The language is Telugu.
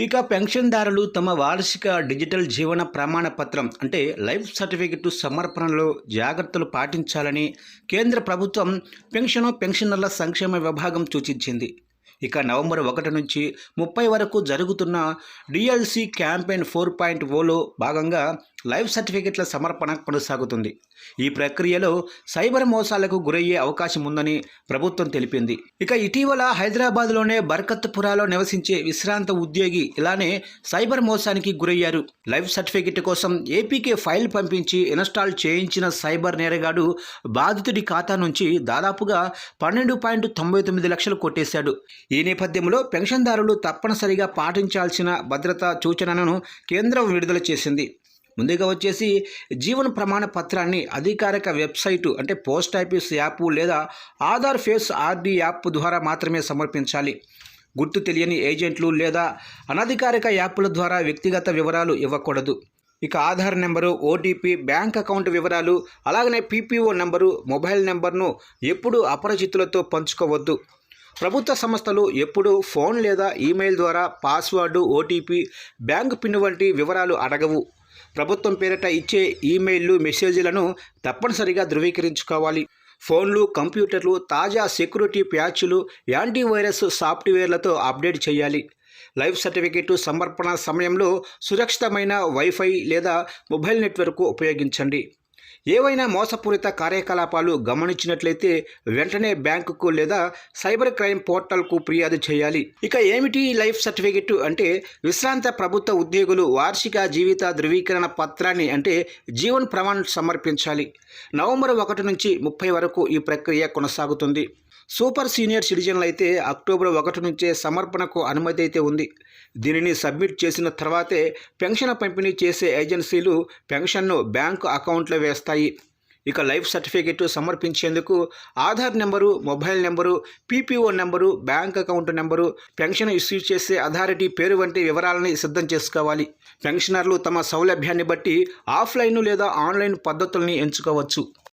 ఇక పెన్షన్దారులు తమ వార్షిక డిజిటల్ జీవన ప్రమాణ పత్రం అంటే లైఫ్ సర్టిఫికెట్ సమర్పణలో జాగ్రత్తలు పాటించాలని కేంద్ర ప్రభుత్వం పెన్షన్ పెన్షనర్ల సంక్షేమ విభాగం సూచించింది. ఇక నవంబర్ ఒకటి నుంచి ముప్పై వరకు జరుగుతున్న డిఎల్సి క్యాంపెయిన్ ఫోర్ పాయింట్ ఓలో భాగంగా లైఫ్ సర్టిఫికెట్ల సమర్పణ కొనసాగుతుంది. ఈ ప్రక్రియలో సైబర్ మోసాలకు గురయ్యే అవకాశం ఉందని ప్రభుత్వం తెలిపింది. ఇక ఇటీవల హైదరాబాద్లోనే బర్కత్పురాలో నివసించే విశ్రాంత ఉద్యోగి ఇలానే సైబర్ మోసానికి గురయ్యారు. లైఫ్ సర్టిఫికెట్ కోసం ఏపీకే ఫైల్ పంపించి ఇన్స్టాల్ చేయించిన సైబర్ నేరగాడు బాధితుడి ఖాతా నుంచి దాదాపుగా పన్నెండు పాయింట్ తొంభై తొమ్మిది లక్షలు కొట్టేశాడు. ఈ నేపథ్యంలో పెన్షన్దారులు తప్పనిసరిగా పాటించాల్సిన భద్రతా సూచనలను కేంద్రం విడుదల చేసింది. ముందుగా వచ్చేసి జీవన ప్రమాణ పత్రాన్ని అధికారిక వెబ్సైటు అంటే పోస్ట్ ఆఫీస్ యాప్ లేదా ఆధార్ ఫేస్ ఆర్డీ యాప్ ద్వారా మాత్రమే సమర్పించాలి. గుర్తు తెలియని ఏజెంట్లు లేదా అనధికారిక యాప్ల ద్వారా వ్యక్తిగత వివరాలు ఇవ్వకూడదు. ఇక Aadhaar number OTP bank account వివరాలు అలాగనే పీపీఓ నెంబరు మొబైల్ నెంబర్ను ఎప్పుడూ అపరిచితులతో పంచుకోవద్దు. ప్రభుత్వ సంస్థలు ఎప్పుడూ ఫోన్ లేదా ఈమెయిల్ ద్వారా పాస్వర్డు ఓటీపీ బ్యాంక్ పిన్ వంటి వివరాలు అడగవు. ప్రభుత్వం పేరిట ఇచ్చే ఈమెయిల్లు మెసేజ్లను తప్పనిసరిగా ధృవీకరించుకోవాలి. ఫోన్లు కంప్యూటర్లు తాజా సెక్యూరిటీ ప్యాచ్లు యాంటీవైరస్ సాఫ్ట్వేర్లతో అప్డేట్ చేయాలి. లైఫ్ సర్టిఫికేట్ సమర్పణ సమయంలో సురక్షితమైన వైఫై లేదా మొబైల్ నెట్వర్క్ ఉపయోగించండి. ఏవైనా మోసపూరిత కార్యకలాపాలు గమనించినట్లయితే వెంటనే బ్యాంకుకు లేదా సైబర్ క్రైమ్ పోర్టల్కు ఫిర్యాదు చేయాలి. ఇక ఏమిటి లైఫ్ సర్టిఫికెట్ అంటే విశ్రాంత ప్రభుత్వ ఉద్యోగులు వార్షిక జీవిత ధృవీకరణ పత్రాన్ని అంటే జీవన్ ప్రమాణ్ సమర్పించాలి. నవంబర్ ఒకటి నుంచి ముప్పై వరకు ఈ ప్రక్రియ కొనసాగుతుంది. సూపర్ సీనియర్ సిటిజన్లు అయితే అక్టోబర్ ఒకటి నుంచే సమర్పణకు అనుమతి అయితే ఉంది. దీనిని సబ్మిట్ చేసిన తర్వాతే పెన్షన్ పంపిణీ చేసే ఏజెన్సీలు పెన్షన్ను బ్యాంకు అకౌంట్లో వేస్తాయి. ఇక life certificate సమర్పించేందుకు Aadhaar number mobile number PPO number bank account number pension issue చేసే అథారిటీ పేరు వంటి వివరాలని సిద్ధం చేసుకోవాలి. పెన్షనర్లు తమ సౌలభ్యాన్ని బట్టి ఆఫ్లైన్ లేదా ఆన్లైన్ పద్ధతుల్ని ఎంచుకోవచ్చు.